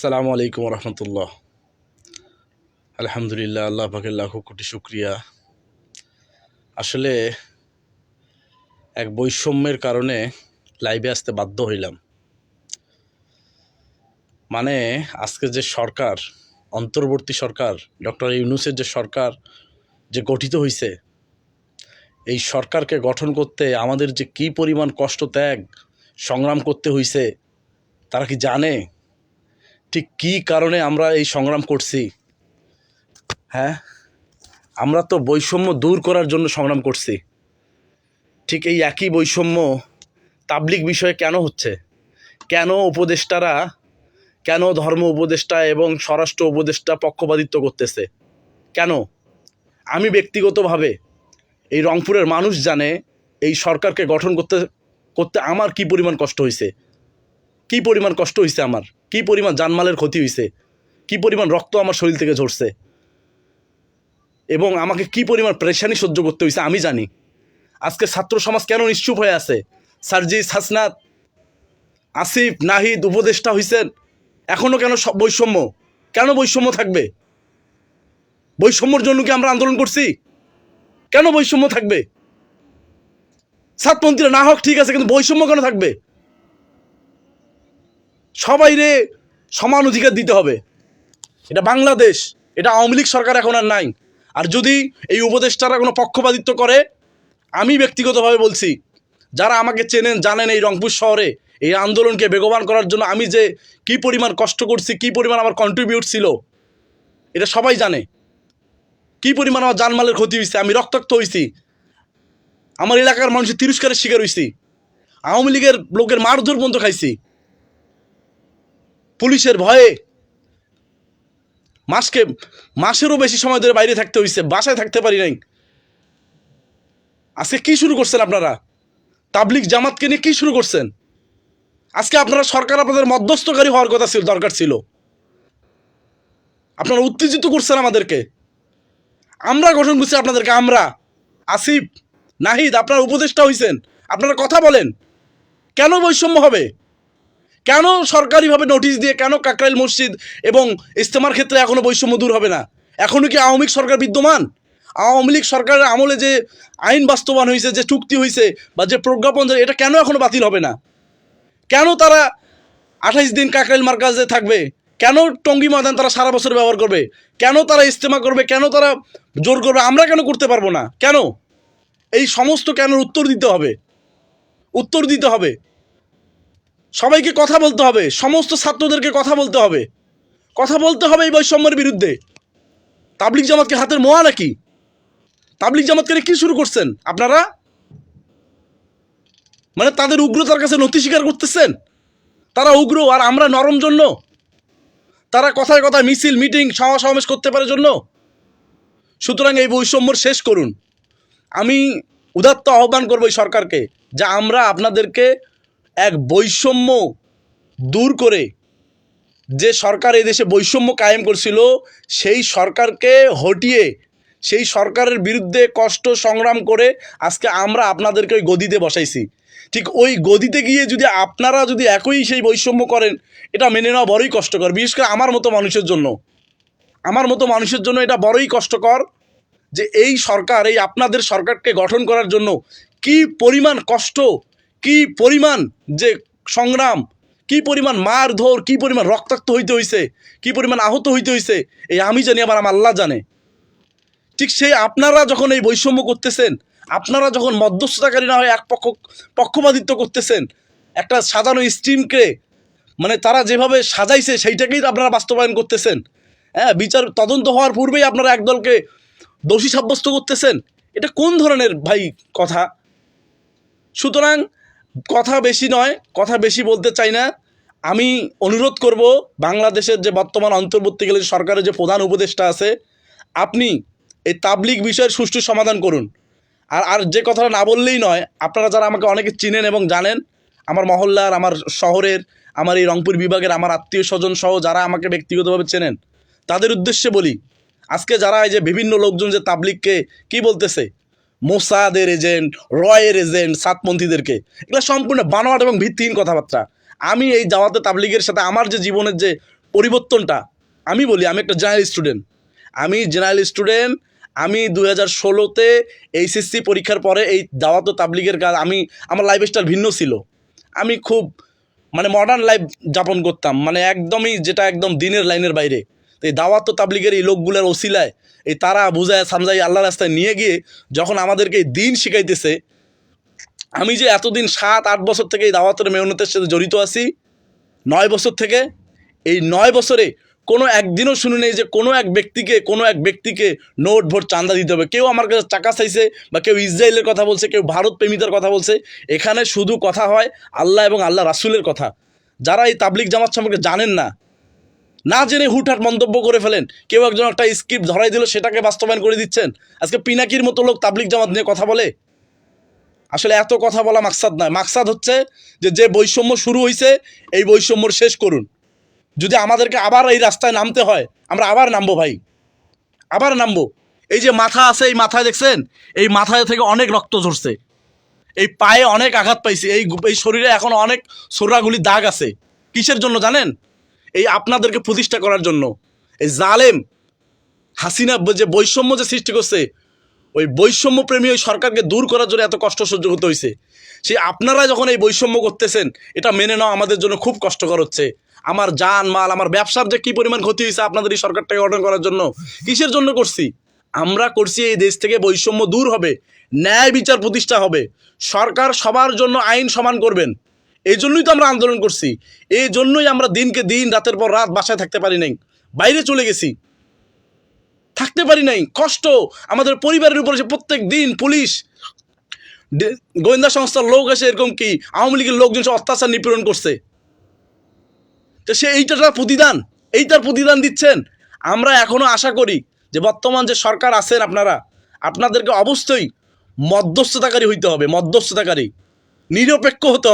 সালামু আলাইকুম রহমতুল্লাহ আলহামদুলিল্লাহ, আল্লাহ পাকের লাখো কোটি শুক্রিয়া। আসলে এক বৈষম্যের কারণে লাইভে আসতে বাধ্য হইলাম। মানে আজকে যে সরকার, অন্তর্বর্তী সরকার, ডক্টর ইউনুসের যে সরকার যে গঠিত হয়েছে এই সরকারকে গঠন করতে আমাদের যে কী পরিমাণ কষ্ট, ত্যাগ, সংগ্রাম করতে হইছে, তারা কি জানে? ঠিক কী কারণে আমরা এই সংগ্রাম করছি? হ্যাঁ? আমরা তো বৈষম্য দূর করার জন্য সংগ্রাম করছি। ঠিক এই একই বৈষম্য তাবলিক বিষয়ে কেন হচ্ছে? কেন উপদেষ্টারা, কেন ধর্ম উপদেষ্টা এবং স্বরাষ্ট্র উপদেষ্টা পক্ষপাতিত্ব করতেছে? কেন? আমি ব্যক্তিগতভাবে এই রংপুরের মানুষ জানে এই সরকারকে গঠন করতে করতে আমার কি পরিমাণ কষ্ট হয়েছে? কি পরিমাণ কষ্ট হয়েছে আমার? কি পরিমাণ জানমালের ক্ষতি হয়েছে কি পরিমাণ রক্ত আমার শরীর থেকে ঝরছে? এবং আমাকে কি পরিমাণ প্রেশানি সহ্য করতে হয়েছে আমি জানি। আজকে ছাত্র সমাজ কেন নিশ্চুপ হয়ে আছে? সার্জিস হাসনাত আসিফ, নাহিদ উপদেষ্টা হয়েছেন এখনও কেন বৈষম্য? কেন বৈষম্য থাকবে? বৈষম্যর জন্য কি আমরা আন্দোলন করছি? কেন বৈষম্য থাকবে? সাতমন্ত্রীরা না হোক ঠিক আছে, কিন্তু বৈষম্য কেন থাকবে? সবাইরে সমান অধিকার দিতে হবে। এটা বাংলাদেশ, এটা আওয়ামী লীগ সরকার এখন আর নাই। আর যদি এই উপদেষ্টারা কোনো পক্ষপাতিত্ব করে, আমি ব্যক্তিগতভাবে বলছি, যারা আমাকে চেনেন, জানেন এই রংপুর শহরে, এই আন্দোলনকে বেগবান করার জন্য আমি যে কি পরিমাণ কষ্ট করছি, কি পরিমাণ আমার কন্ট্রিবিউট ছিল, এটা সবাই জানে। কি পরিমাণ আমার জানমালের ক্ষতি হয়েছে আমি রক্তাক্ত হয়েছি আমার এলাকার মানুষের তিরস্কারের শিকার হয়েছি আওয়ামী লীগের লোকের মারধর পর্যন্ত খাইছি। পুলিশের ভয়ে মাসকে, মাসেরও বেশি সময় ধরে বাইরে থাকতে হয়েছে বাসায় থাকতে পারি নাই। আজকে কি শুরু করছেন আপনারা? তাবলিক জামাতকে নিয়ে কি শুরু করছেন? আজকে আপনারা সরকার আপনাদের মধ্যস্থকারী হওয়ার কথা ছিল, দরকার ছিল। আপনারা উত্তেজিত করছেন আমাদেরকে। আমরা গঠন করছি আপনাদেরকে, আমরা। আসিফ, নাহিদ, আপনারা উপদেষ্টা হইছেন। আপনারা কথা বলেন। কেন বৈষম্য হবে? কেন সরকারিভাবে নোটিশ দিয়ে কেন কাকরাইল মসজিদ এবং ইস্তেমার ক্ষেত্রে এখনও বৈষম্য দূর হবে না? এখনও কি আওয়ামী সরকার বিদ্যমান? আওয়ামী লীগ সরকারের আমলে যে আইন বাস্তবায়ন হয়েছে, যে চুক্তি হয়েছে বা যে প্রজ্ঞাপন এটা কেন এখনও বাতিল হবে না? কেন তারা আঠাইশ দিন কাকরাইল মার্কাজে থাকবে? কেন টঙ্গি ময়দান তারা সারা বছর ব্যবহার করবে? কেন তারা ইস্তেমা করবে? কেন তারা জোর করবে? আমরা কেন করতে পারব না? কেন? এই সমস্ত কেন উত্তর দিতে হবে। উত্তর দিতে হবে। সবাইকে কথা বলতে হবে, সমস্ত ছাত্রদেরকে কথা বলতে হবে। কথা বলতে হবে এই বৈষম্যের বিরুদ্ধে। তাবলিক জামাতকে হাতের মোয়া নাকি? তাবলিক জামাতকে কি শুরু করছেন আপনারা? মানে তাদের উগ্রতার কাছে নথি স্বীকার করতেছেন? তারা উগ্র আর আমরা নরম জন্য? তারা কথায় কথায় মিছিল, মিটিং, সভা সমাবেশ করতে পারে জন্য? সুতরাং এই বৈষম্যর শেষ করুন। আমি উদাত্ত আহ্বান করব এই সরকারকে যা আমরা আপনাদেরকে এক বৈষম্য দূর করে যে সরকার দেশে বৈষম্য কায়েম করছিল, সেই সরকারকে হটিয়ে, সেই সরকারের বিরুদ্ধে কষ্ট সংগ্রাম করে আজকে আমরা আপনাদেরকে ওই গদিতে বসাইছি। ঠিক ওই গদিতে গিয়ে যদি আপনারা যদি একই সেই বৈষম্য করেন, এটা মেনে নেওয়া বড়ই কষ্টকর, বিশেষ করে আমার মতো মানুষের জন্য। আমার মতো মানুষের জন্য এটা বড়ই কষ্টকর যে এই সরকার, এই আপনাদের সরকারকে গঠন করার জন্য কি পরিমাণ কষ্ট কি পরিমাণ যে সংগ্রাম, কি পরিমাণ মার ধর, কি পরিমাণ রক্তাক্ত হইতে হইছে, কি পরিমাণ আহত হইতে হইছে, এই আমি জানি আবার আমার আল্লাহ জানে। ঠিক সেই আপনারা যখন এই বৈষম্য করতেছেন, আপনারা যখন মধ্যস্থতাকারী না হয়ে এক পক্ষ, পক্ষপাতিত্ব করতেছেন, একটা সাজানো স্ট্রিমকে মানে তারা যেভাবে সাজাইছে সেইটাকেই আপনারা বাস্তবায়ন করতেছেন। হ্যাঁ বিচার, তদন্ত হওয়ার পূর্বেই আপনারা একদলকে দোষী সাব্যস্ত করতেছেন। এটা কোন ধরনের ভাই কথা? সুতরাং কথা বেশি নয়, কথা বেশি বলতে চাই না। আমি অনুরোধ করব বাংলাদেশের যে বর্তমান অন্তর্বর্তীকালীন সরকারের যে প্রধান উপদেষ্টা আছে, আপনি এই তাবলিক বিষয়ের সুষ্ঠু সমাধান করুন। আর আর যে কথাটা না বললেই নয়, আপনারা যারা আমাকে অনেকে চিনেন এবং জানেন, আমার মহল্লার, আমার শহরের, আমার এই রংপুর বিভাগের, আমার আত্মীয় স্বজন সহ যারা আমাকে ব্যক্তিগতভাবে চেনেন, তাদের উদ্দেশ্যে বলি, আজকে যারা এই যে বিভিন্ন লোকজন যে তাবলিককে কি বলতেছে মোসাদের এজেন্ট, রয়ের এজেন্ট, সাতপন্থীদেরকে। এগুলো সম্পূর্ণ বানোয়াট এবং ভিত্তিহীন কথাবার্তা। আমি এই জামাতে তাবলিগের সাথে আমার যে জীবনের যে পরিবর্তনটা, আমি বলি, আমি একটা জেনারেল স্টুডেন্ট আমি জেনারেল স্টুডেন্ট আমি দু হাজার ষোলোতে এইচএসসি পরীক্ষার পরে এই দাওয়াত তাবলিগের কাজ, আমি, আমার লাইফ স্টাইল ভিন্ন ছিল। আমি খুব মানে মডার্ন লাইফ যাপন করতাম মানে একদমই যেটা একদম দিনের লাইনের বাইরে। তো এই দাওয়াত তাবলিগের এই লোকগুলোর ওসিলায়। এই তারা বুঝায় সামজাই আল্লাহ রাস্তায় নিয়ে গিয়ে যখন আমাদেরকে এই দিন শিখাইতেছে, আমি যে এতদিন সাত, আট বছর থেকে এই দাওয়াতের মেহনতের সাথে জড়িত আছি, নয় বছর থেকে, এই নয় বছরে কোনো একদিনও শুনে নেই যে কোনো এক ব্যক্তিকে, কোনো এক ব্যক্তিকে নোট ভোট চাঁদা দিতে হবে। কেউ আমার কাছে টাকা চাইছে বা কেউ ইসরায়েলের কথা বলছে, কেউ ভারত প্রেমিতার কথা বলছে, এখানে শুধু কথা হয় আল্লাহ এবং আল্লাহ রাসুলের কথা। যারা এই তাবলিক জামাত সম্পর্কে জানেন না না জেনে হুটহাট মন্তব্য করে ফেলেন। কেউ একজন একটা স্ক্রিপ্ট ধরাই দিল, সেটাকে বাস্তবায়ন করে দিচ্ছেন। আজকে পিনাকির মতো লোক তাবলিক জামাত নিয়ে কথা বলে? আসলে এত কথা বলা মাকসাদ নয়। মাকসাদ হচ্ছে যে যে বৈষম্য শুরু হয়েছে এই বৈষম্য শেষ করুন। যদি আমাদেরকে আবার এই রাস্তায় নামতে হয়, আমরা আবার নামবো ভাই। আবার নামবো। এই যে মাথা আছে, এই মাথায় দেখছেন? এই মাথায় থেকে অনেক রক্ত ঝরছে। এই পায়ে অনেক আঘাত পাইছে। এই এই শরীরে এখন অনেক সোরাগুলি দাগ আছে। কিসের জন্য জানেন? এই আপনাদেরকে প্রতিষ্ঠা করার জন্য। এই জালেম হাসিনা যে বৈষম্য যে সৃষ্টি করছে, ওই বৈষম্য প্রেমী ওই সরকারকে দূর করার জন্য এত কষ্ট সহ্য হতে হয়েছে সেই আপনারা যখন এই বৈষম্য করতেছেন, এটা মেনে নেওয়া আমাদের জন্য খুব কষ্টকর হচ্ছে। আমার জান, মাল, আমার ব্যবসার যে কী পরিমাণ ক্ষতি হয়েছে আপনাদের এই সরকারটাকে অর্ডার করার জন্য, কিসের জন্য করছি? আমরা করছি এই দেশ থেকে বৈষম্য দূর হবে, ন্যায় বিচার প্রতিষ্ঠা হবে। সরকার সবার জন্য আইন সমান করবেন। এই জন্যই তো আমরা আন্দোলন করছি। এই জন্যই আমরা দিনকে দিন, রাতের পর রাত বাসায় থাকতে পারি নাই। বাইরে চলে গেছি। থাকতে পারি নাই। কষ্ট। আমাদের পরিবারের উপরে যে প্রত্যেক দিন পুলিশ গোয়েন্দা সংস্থার লোক এসে এরকম কি, আওয়ামী লীগের লোকজন সে অত্যাচার নিপীড়ন করছে। তো সে এইটা তার প্রতিদান। এইটার প্রতিদান দিচ্ছেন। আমরা এখনও আশা করি যে বর্তমান যে সরকার আছেন আপনারা, আপনাদেরকে অবশ্যই মধ্যস্থতাকারী হইতে হবে, মধ্যস্থতাকারী। নিরপেক্ষ হতে হবে